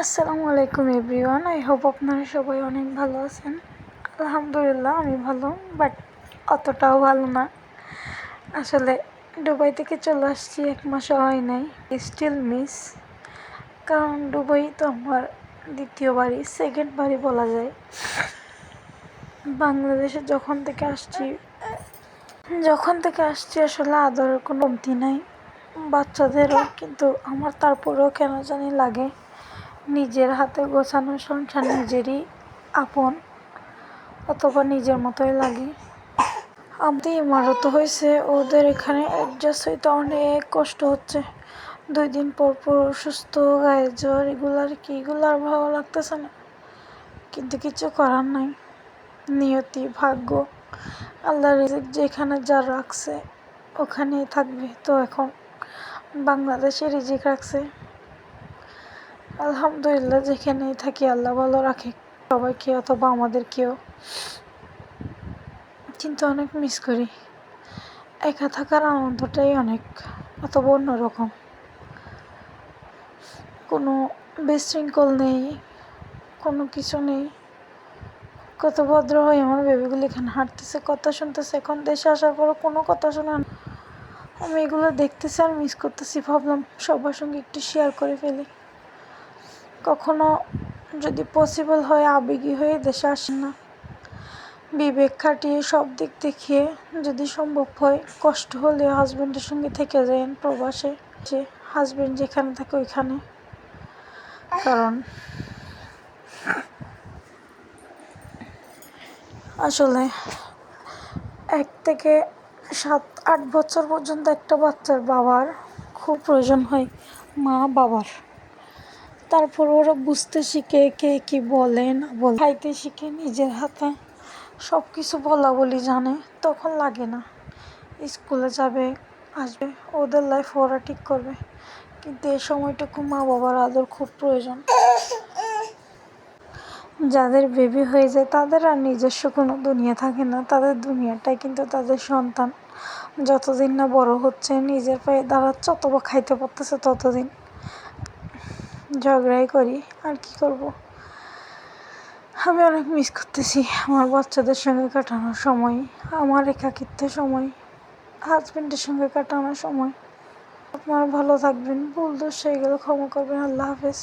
আসসালামু আলাইকুম, everyone. I hope আপনারা সবাই অনেক ভালো আছেন। আলহামদুলিল্লাহ, আমি ভালো বাট অতটাও ভালো না। আসলে দুবাই থেকে চলে আসছি, এক মাসও হয় নাই। স্টিল মিস কারণ দুবাই তো আমার দ্বিতীয় বাড়ি সেকেন্ড বাড়ি বলা যায়। বাংলাদেশে যখন থেকে আসছি, যখন থেকে আসছি আসলে আদরের কোনো কমতি নাই। বাচ্চাদেরও, কিন্তু আমার তারপরেও কেন জানি লাগে। নিজের হাতে গোছানো সংসার নিজেরই আপন অথবা নিজের মতোই লাগে। আমাদের ইমারত হয়েছে, ওদের এখানে অ্যাডজাস্ট হইতে অনেক কষ্ট হচ্ছে। দুই দিন পর পর অসুস্থ, গায়ে জ্বর, এগুলো আর কি, এগুলো আর ভালো লাগতেছে না। কিন্তু কিছু করার নাই। নিয়তি, ভাগ্য, আল্লাহ রিজিক যেখানে যা রাখছে, ওখানেই থাকবে। তো এখন বাংলাদেশে রিজিক রাখছে। আলহামদুলিল্লাহ, যেখানেই থাকি আল্লাহ ভালো রাখে। সবাইকে অথবা আমাদেরকেও। কিন্তু অনেক মিস করি। একা থাকার আনন্দটাই অনেক, অথবা অন্যরকম। কোনো বিশৃঙ্খল নেই, কোনো কিছু নেই। কত ভদ্র হয় আমার বেবিগুলো এখানে হাঁটতেছে, কথা শুনতেছে, এখন দেশে আসার পরও কোনো কথা শোনা আমি এগুলো দেখতেছি আর মিস করতেছি, ভাবলাম সবার সঙ্গে একটু শেয়ার করে ফেলি। কখনো যদি পসিবল হয় আবেগী হয়ে দেশে আসেন না। বিবেক খাটিয়ে সব দিক দেখিয়ে যদি সম্ভব হয়, কষ্ট হলে হাজব্যান্ডের সঙ্গে থেকে যান প্রবাসে। যে হাজব্যান্ড যেখানে থাকে ওইখানে। কারণ আসলে এক থেকে সাত, আট বছর পর্যন্ত একটা বাচ্চার বাবার খুব প্রয়োজন হয় মা বাবার তারপর ওরা বুঝতে শিখে কে কী বলে, না বলে। খাইতে শিখে নিজের হাতে। সব কিছু বলা বলি জানে, তখন লাগে না। স্কুলে যাবে, আসবে, ওদের লাইফ ওরা ঠিক করবে। কিন্তু এই সময়টুকু মা বাবার আদর খুব প্রয়োজন। যাদের বেবি হয়ে যায়, তাদের আর নিজস্ব কোনো দুনিয়া থাকে না। তাদের দুনিয়াটাই কিন্তু তাদের সন্তান। যতদিন না বড় হচ্ছে, নিজের পায়ে দাঁড়াচ্ছে, অথবা খাইতে পারতেছে ততদিন। ঝগড়াই করি, আর কি করব? আমি অনেক মিস করতেছি আমার বাচ্চাদের সঙ্গে কাটানোর সময়, আমার একাকিত্বের সময় হাজব্যান্ডের সঙ্গে কাটানোর সময়। আপনারা ভালো থাকবেন, ভুল দোষ হয়ে গেলে ক্ষমা করবেন, আল্লাহ হাফেজ।